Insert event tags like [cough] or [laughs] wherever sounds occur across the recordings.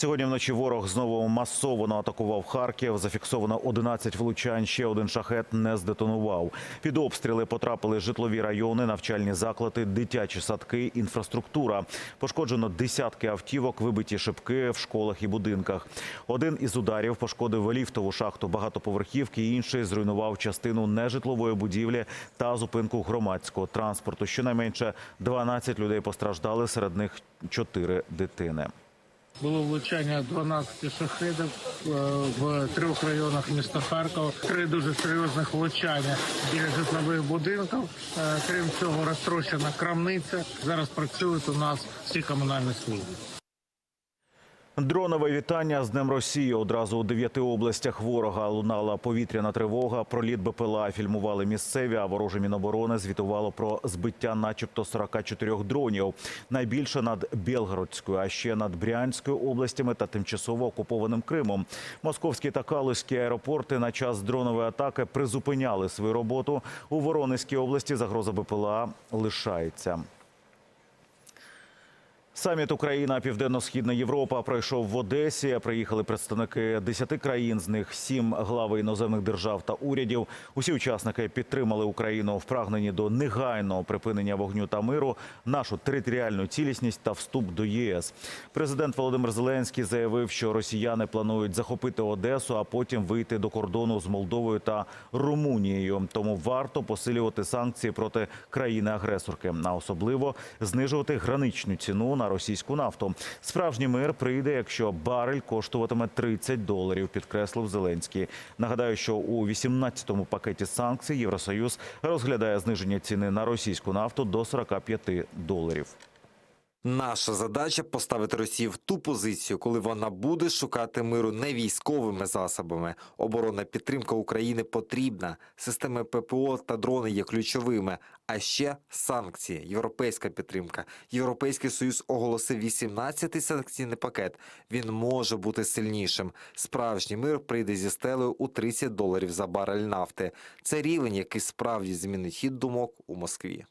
Сьогодні вночі ворог знову масово атакував Харків. Зафіксовано 11 влучань. Ще один шахет не здетонував. Під обстріли потрапили житлові райони, навчальні заклади, дитячі садки, інфраструктура. Пошкоджено десятки автівок, вибиті шибки в школах і будинках. Один із ударів пошкодив ліфтову шахту багатоповерхівки. Інший зруйнував частину нежитлової будівлі та зупинку громадського транспорту. Щонайменше 12 людей постраждали, серед них 4 дитини. Було влучання 12 шахедів е, в трьох районах міста Харкова. Три дуже серйозних влучання біля житлових будинків. Е, Крім цього, розтрощена крамниця. Зараз працюють у нас всі комунальні служби. Дронове вітання з Днем Росії. Одразу у дев'яти областях ворога лунала повітряна тривога. Проліт БПЛА фільмували місцеві, а вороже Міноборони звітувало про збиття начебто 44 дронів. Найбільше над Білгородською, а ще над Брянською областями та тимчасово окупованим Кримом. Московські та Калузькі аеропорти на час дронової атаки призупиняли свою роботу. У Воронезькій області загроза БПЛА лишається. Саміт Україна Південно-Східна Європа пройшов в Одесі. Приїхали представники 10 країн, з них 7 глави іноземних держав та урядів. Усі учасники підтримали Україну в прагненні до негайного припинення вогню та миру, нашу територіальну цілісність та вступ до ЄС. Президент Володимир Зеленський заявив, що росіяни планують захопити Одесу, а потім вийти до кордону з Молдовою та Румунією. Тому варто посилювати санкції проти країни-агресорки, а особливо знижувати граничну ціну на російську нафту. Справжній мир прийде, якщо барель коштуватиме 30 доларів, підкреслив Зеленський. Нагадаю, що у 18-му пакеті санкцій Євросоюз розглядає зниження ціни на російську нафту до 45 доларів. Наша задача поставити Росію в ту позицію, коли вона буде шукати миру не військовими засобами. Оборонна підтримка України потрібна. Системи ППО та дрони є ключовими. А ще санкції, європейська підтримка. Європейський союз оголосив 18-й санкційний пакет. Він може бути сильнішим. Справжній мир прийде зі стелею у 30 доларів за барель нафти. Це рівень, який справді змінить хід думок у Москві.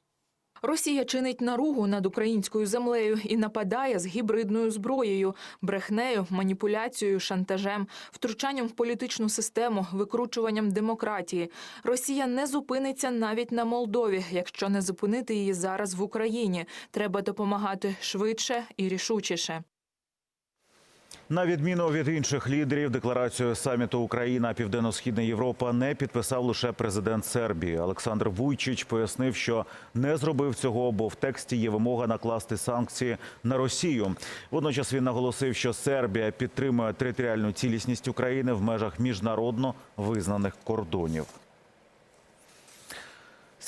Росія чинить наругу над українською землею і нападає з гібридною зброєю, брехнею, маніпуляцією, шантажем, втручанням в політичну систему, викручуванням демократії. Росія не зупиниться навіть на Молдові, якщо не зупинити її зараз в Україні. Треба допомагати швидше і рішучіше. На відміну від інших лідерів, декларацію саміту Україна Південно-Східна Європа не підписав лише президент Сербії. Олександр Вуйчич пояснив, що не зробив цього, бо в тексті є вимога накласти санкції на Росію. Водночас він наголосив, що Сербія підтримує територіальну цілісність України в межах міжнародно визнаних кордонів.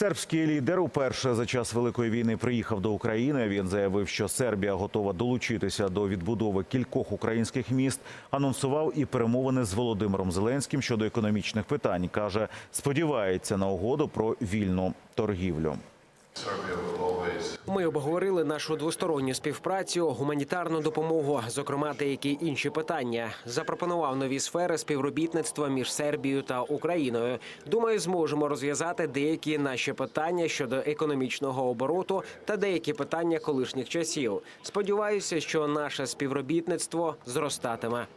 Сербський лідер уперше за час великої війни приїхав до України. Він заявив, що Сербія готова долучитися до відбудови кількох українських міст. Анонсував і перемовини з Володимиром Зеленським щодо економічних питань. каже, сподівається на угоду про вільну торгівлю. Ми обговорили нашу двосторонню співпрацю, гуманітарну допомогу, зокрема деякі інші питання. Запропонував нові сфери співробітництва між Сербією та Україною. Думаю, зможемо розв'язати деякі наші питання щодо економічного обороту та деякі питання колишніх часів. Сподіваюся, що наше співробітництво зростатиме.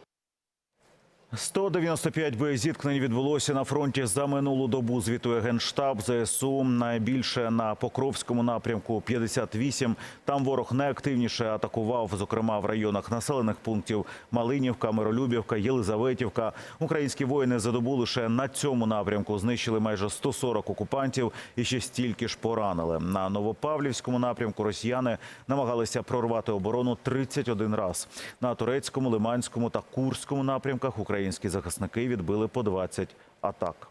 195 боєзіткнень відбулося на фронті за минулу добу. Звітує генштаб ЗСУ. Найбільше на Покровському напрямку 58. Там ворог найактивніше атакував, зокрема в районах населених пунктів Малинівка, Миролюбівка, Єлизаветівка. Українські воїни за добу лише на цьому напрямку знищили майже 140 окупантів і ще стільки ж поранили. На Новопавлівському напрямку росіяни намагалися прорвати оборону 31 раз. На турецькому, лиманському та курському напрямках українські захисники відбили по 20 атак.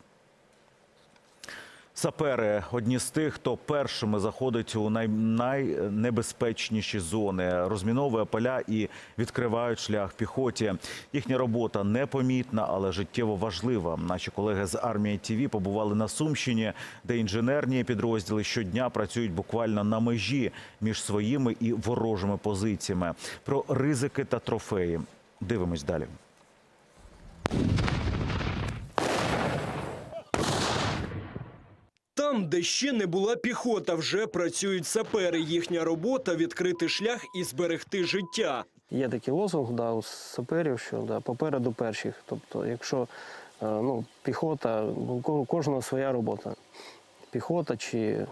Сапери одні з тих, хто першими заходить у най... найнебезпечніші зони, розміновує поля і відкривають шлях піхоті. Їхня робота непомітна, але життєво важлива. Наші колеги з армії ТІВІ побували на Сумщині, де інженерні підрозділи щодня працюють буквально на межі між своїми і ворожими позиціями. Про ризики та трофеї дивимось далі. Там, де ще не була піхота, вже працюють сапери. Їхня робота відкрити шлях і зберегти життя. Є такий лозунг да, у саперів, що да, попереду перших. Тобто, якщо е, ну, піхота, у кожного своя робота. Піхота чи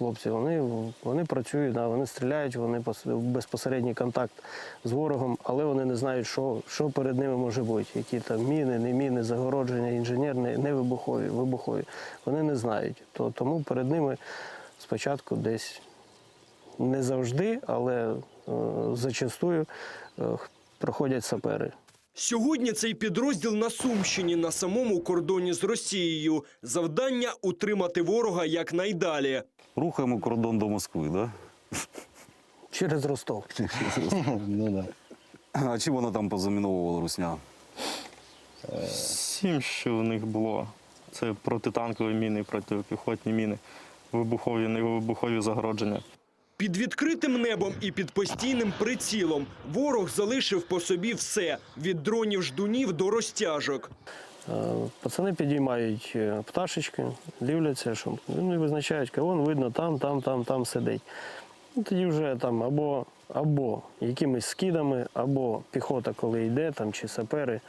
хлопці, вони, вони працюють, вони стріляють, вони в безпосередній контакт з ворогом, але вони не знають, що, що перед ними може бути. Які там міни, не міни, загородження, інженерні, не вибухові, вибухові. Вони не знають. То, тому перед ними спочатку десь не завжди, але е, зачастую е, проходять сапери. Сьогодні цей підрозділ на Сумщині на самому кордоні з Росією. Завдання утримати ворога якнайдалі. Рухаємо кордон до Москви, да? [laughs] Через Ростов. ну, да. А чим вона там позаміновувала русня? Сім, що у них було. Це протитанкові міни, протипіхотні міни, вибухові, невибухові загородження. Під відкритим небом і під постійним прицілом ворог залишив по собі все від дронів ждунів до розтяжок. Е, Пацани підіймають е, пташечки, дивляться, що вони визначають, кого видно там, там, там, там сидить. Ну, тоді вже там або, або якимись скидами, або піхота, коли йде, там, чи сапери,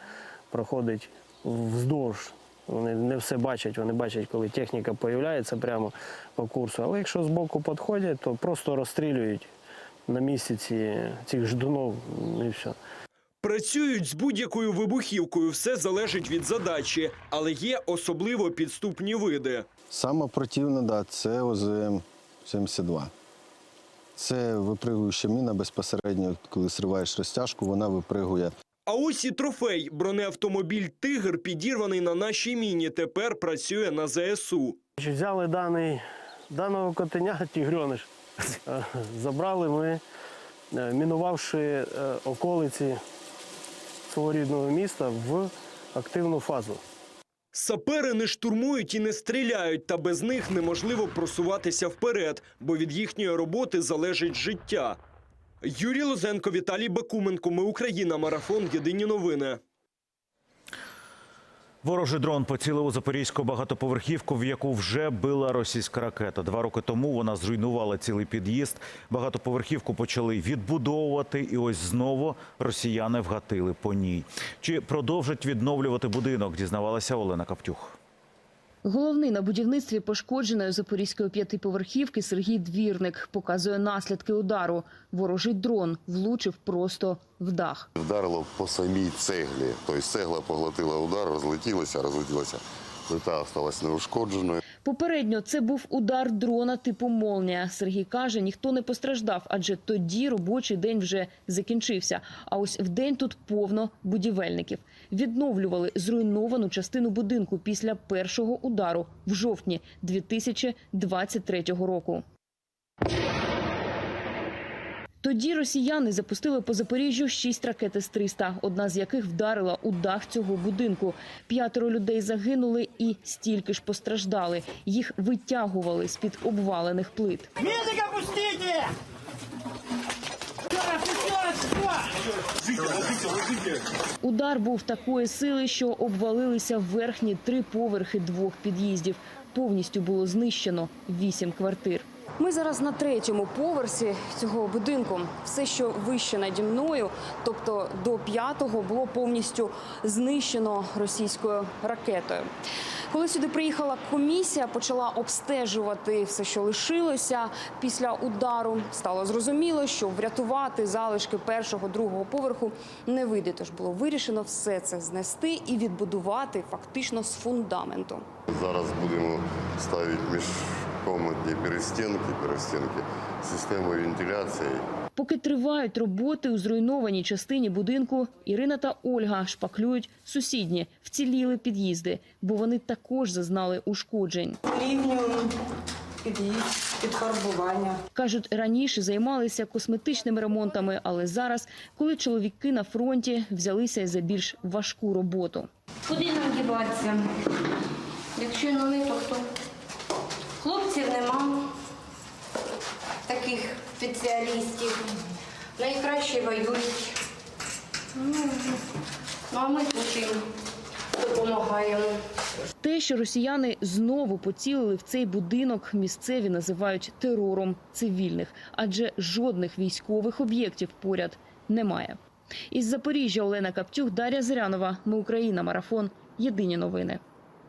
проходить вздовж. Вони не все бачать, вони бачать, коли техніка з'являється прямо по курсу. Але якщо збоку підходять, то просто розстрілюють на місці ці, цих ждунов і все. Працюють з будь-якою вибухівкою, все залежить від задачі, але є особливо підступні види. Саме противне, да, це ОЗМ-72. Це випригуюча міна безпосередньо, коли зриваєш розтяжку, вона випригує. А ось і трофей. Бронеавтомобіль Тигр, підірваний на нашій міні, тепер працює на ЗСУ. Взяли даний, даного котеня, [laughs] тігрьониш, забрали ми, е, мінувавши е, околиці свого рідного міста в активну фазу. Сапери не штурмують і не стріляють, та без них неможливо просуватися вперед, бо від їхньої роботи залежить життя. Юрій Лозенко, Віталій Бакуменко. Ми Україна. Марафон. Єдині новини. Ворожий дрон поцілив у запорізьку багатоповерхівку, в яку вже била російська ракета. Два роки тому вона зруйнувала цілий під'їзд. Багатоповерхівку почали відбудовувати, і ось знову росіяни вгатили по ній. Чи продовжать відновлювати будинок? Дізнавалася Олена Каптюх. Головний на будівництві пошкодженої запорізької п'ятиповерхівки Сергій Двірник показує наслідки удару. Ворожий дрон влучив просто в дах. Вдарило по самій цеглі. Тобто цегла поглотила удар, розлетілася, розлетілася. Плита залишилася неушкодженою. Попередньо це був удар дрона типу «Молнія». Сергій каже, ніхто не постраждав, адже тоді робочий день вже закінчився. А ось в день тут повно будівельників. Відновлювали зруйновану частину будинку після першого удару в жовтні 2023 року. Тоді росіяни запустили по Запоріжжю шість ракет С-300, одна з яких вдарила у дах цього будинку. П'ятеро людей загинули і стільки ж постраждали. Їх витягували з-під обвалених плит. Удар був такої сили, що обвалилися верхні три поверхи двох під'їздів. Повністю було знищено вісім квартир. Ми зараз на третьому поверсі цього будинку. Все, що вище наді мною, тобто до п'ятого, було повністю знищено російською ракетою. Коли сюди приїхала комісія, почала обстежувати все, що лишилося після удару. Стало зрозуміло, що врятувати залишки першого другого поверху не вийде. Тож було вирішено все це знести і відбудувати фактично з фундаменту. Зараз будемо ставити міжкомнатні перестінки, перестінки, систему вентиляції. Поки тривають роботи у зруйнованій частині будинку, Ірина та Ольга шпаклюють сусідні, вціліли під'їзди, бо вони також зазнали ушкоджень. Під'їзд, підфарбування. Кажуть, раніше займалися косметичними ремонтами, але зараз, коли чоловіки на фронті взялися за більш важку роботу. Куди нам діватися? Якщо не ми, то хто? Таких спеціалістів. Найкраще воюють. Ну, а ми тут їм допомагаємо. Те, що росіяни знову поцілили в цей будинок, місцеві називають терором цивільних, адже жодних військових об'єктів поряд немає. Із Запоріжжя Олена Каптюх, Дар'я Зирянова. Ми Україна. Марафон. Єдині новини.